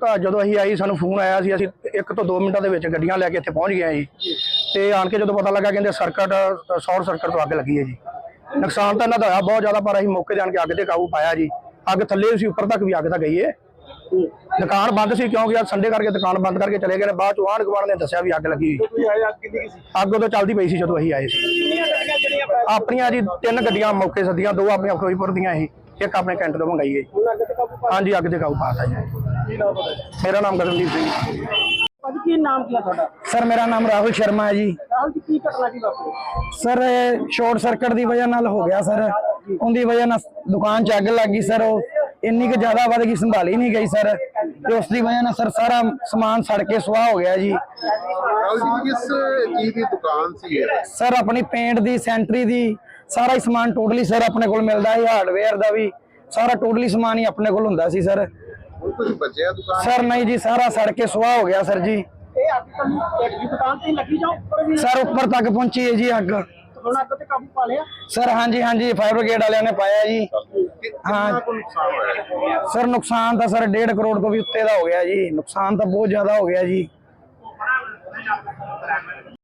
ਤਾਂ ਜਦੋਂ ਅਸੀਂ ਆਈ ਸਾਨੂੰ ਫੋਨ ਆਇਆ ਸੀ ਅਸੀਂ ਇੱਕ ਤੋਂ 2 ਮਿੰਟਾਂ ਦੇ ਵਿੱਚ ਗੱਡੀਆਂ ਲੈ ਕੇ ਇੱਥੇ ਪਹੁੰਚ ਗਏ ਜੀ। ਤੇ ਆਣ ਕੇ ਜਦੋਂ ਪਤਾ ਲੱਗਾ ਕਹਿੰਦੇ ਸਰਕਟ ਸ਼ਾਰਟ ਸਰਕਟ ਤੋਂ ਅੱਗ ਲੱਗੀ ਹੈ ਜੀ। ਨੁਕਸਾਨ ਤਾਂ ਇਹਨਾਂ ਦਾ ਹੋਇਆ ਬਹੁਤ ਜ਼ਿਆਦਾ ਪਰ ਅਸੀਂ ਮੌਕੇ ਤੇ ਆਣ ਕੇ ਅੱਗ ਤੇ ਕਾਬੂ ਪਾਇਆ ਜੀ। ਅੱਗ ਥੱਲੇ ਸੀ ਉੱਪਰ ਤੱਕ ਵੀ ਅੱਗ ਤਾਂ ਗਈ ਹੈ। ਦੁਕਾਨ ਬੰਦ ਸੀ ਕਿਉਂਕਿ ਅੱਜ ਸੰਡੇ ਕਰਕੇ ਦੁਕਾਨ ਬੰਦ ਕਰਕੇ ਚਲੇ ਗਏ ਨੇ। ਬਾਅਦ ਚ ਆਂਢ ਗੁਆਂਢ ਨੇ ਦੱਸਿਆ ਵੀ ਅੱਗ ਲੱਗੀ ਹੋਈ ਅੱਗ ਉਦੋਂ ਚੱਲਦੀ ਪਈ ਸੀ ਜਦੋਂ ਅਸੀਂ ਆਏ ਸੀ। ਆਪਣੀਆਂ ਜੀ ਤਿੰਨ ਗੱਡੀਆਂ ਮੌਕੇ ਸੱਦੀਆਂ ਦੋ ਆਪਣੀਆਂ ਫਿਰੋਜ਼ਪੁਰ ਦੀਆਂ ਸੀ। ਇੱਕ ਆਪਣੇ ਕੈਂਟ ਤੋਂ ਮੰਗਾਈ ਹੈ ਹਾਂਜੀ ਅੱਗ ਤੇ ਕਾਬੂ ਪਾਤਾ ਜੀ। ਕੀ ਨਾਮ ਮੇਰਾ ਨਾਮ ਗਗਨਦੀਪ ਸਿੰਘ। ਭਾਜੀ ਕੀ ਨਾਮ ਕੀ ਤੁਹਾਡਾ? ਸਰ ਮੇਰਾ ਨਾਮ ਰਾਹੁਲ ਸ਼ਰਮਾ ਹੈ ਜੀ। ਰਾਹੁਲ ਜੀ ਕੀ ਘਟਨਾ ਕੀ ਵਾਪਰੀ? ਸਰ ਸ਼ਾਰਟ ਸਰਕਟ ਦੀ ਵਜ੍ਹਾ ਨਾਲ ਹੋ ਗਿਆ ਸਰ। ਉਹਦੀ ਵਜ੍ਹਾ ਨਾਲ ਦੁਕਾਨ 'ਚ ਅੱਗ ਲੱਗ ਗਈ ਸਰ। ਉਹ ਇੰਨੀ ਕੁ ਜ਼ਿਆਦਾ ਵੱਧ ਗਈ ਸੰਭਾਲੀ ਨਹੀਂ ਗਈ ਸਰ। ਤੇ ਉਸ ਦੀ ਵਜ੍ਹਾ ਨਾਲ ਸਰ ਸਾਰਾ ਸਮਾਨ ਸੜ ਕੇ ਸੁਆਹ ਹੋ ਗਿਆ ਜੀ। ਰਾਹੁਲ ਜੀ ਕਿਸ ਚੀਜ਼ ਦੀ ਦੁਕਾਨ ਸੀ ਇਹ? ਸਰ ਆਪਣੀ ਪੇਂਟ ਦੀ ਸੈਂਟਰੀ ਦੀ ਸਾਰਾ ਹੀ ਸਮਾਨ ਟੋਟਲੀ ਸਰ ਆਪਣੇ ਕੋਲ ਮਿਲਦਾ ਹੈ ਹਾਰਡਵੇਅਰ ਦਾ ਵੀ। ਸਾਰਾ ਟੋਟਲੀ ਸਮਾਨ ਹੀ ਆਪਣੇ ਕੋਲ ਹੁੰਦਾ ਸੀ ਸਰ। ਹੁਣ ਕੁਝ ਬਚਿਆ ਦੁਕਾਨ? ਸਰ ਨਹੀਂ ਜੀ ਸਾਰਾ ਸੜ ਕੇ ਸੁਆਹ ਹੋ ਗਿਆ ਸਰ ਜੀ। ਇਹ ਅੱਗ ਤੁਹਾਨੂੰ ਇੱਕ ਦੀ ਦੁਕਾਨ ਤੇ ਹੀ ਲੱਗੀ ਜਾਂ ਉੱਪਰ ਵੀ? ਸਰ ਉੱਪਰ ਤੱਕ ਪਹੁੰਚੀ ਹੈ ਜੀ ਅੱਗ। ਹੁਣ ਅੱਗ ਤੇ ਕਾਬੂ ਪਾ ਲਿਆ? ਸਰ ਹਾਂਜੀ ਹਾਂਜੀ ਫਾਇਰ ਬ੍ਰਿਗੇਡ ਵਾਲਿਆਂ ਨੇ ਪਾਇਆ ਜੀ। ਹੋਇਆ? ਸਰ ਨੁਕਸਾਨ ਤਾਂ ਸਰ 1.5 ਕਰੋੜ ਤੋਂ ਵੀ ਉੱਤੇ ਦਾ ਹੋ ਗਿਆ ਜੀ। ਨੁਕਸਾਨ ਤਾਂ ਬਹੁਤ ਜ਼ਿਆਦਾ ਹੋ ਗਿਆ ਜੀ।